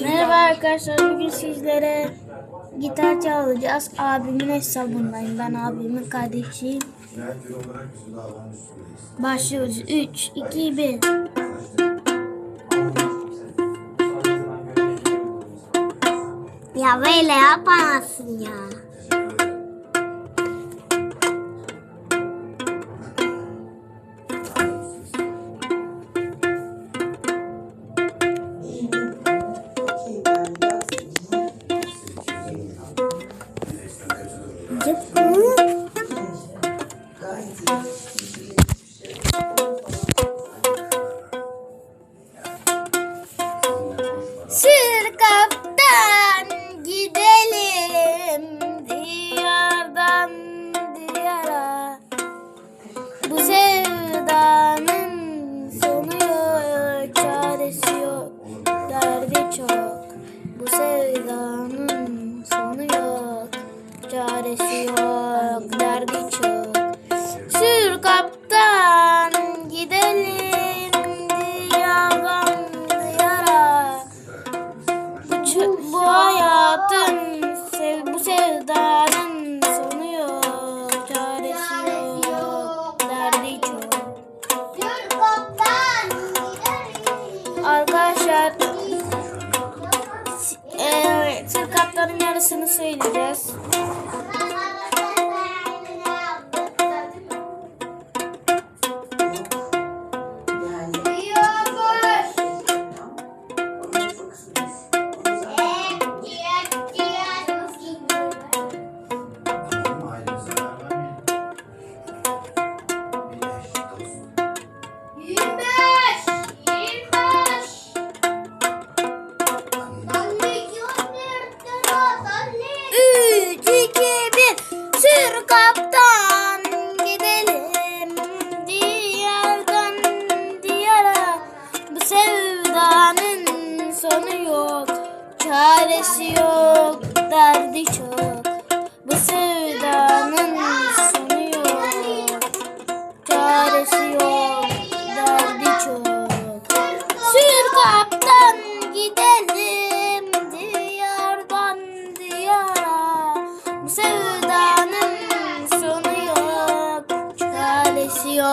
Merhaba arkadaşlar bugün sizlere gitar çalacağız. Abimin hesabındayım. Ben abimin kardeşiyim. Başlıyoruz. 3, 2, 1. Ya böyle yapamazsın ya. Sür kaptan gidelim diyardan diyara. Bu sevdanın sonu yok, çaresi yok, derdi çok. Bu sevdanın sonu yok, çaresi yok, hayatın sev, bu sevdanın sonu yok, çaresi yok, derdi çok. Arkadaşlar eee Sır kaptanın yarısını söyleyeceğiz. Sür kaptan gidelim diyardan diyara. Bu sevdanın sonu yok, çaresi yok, derdi çok. Bu sevdanın sonu yok, çaresi yok, derdi çok. Sür kaptan gidelim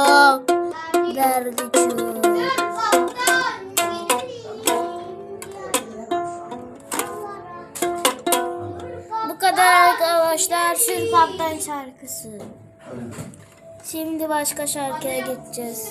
yok, derdi çok. Bu kadar arkadaşlar Sür şarkısı. Şimdi başka şarkıya geçeceğiz.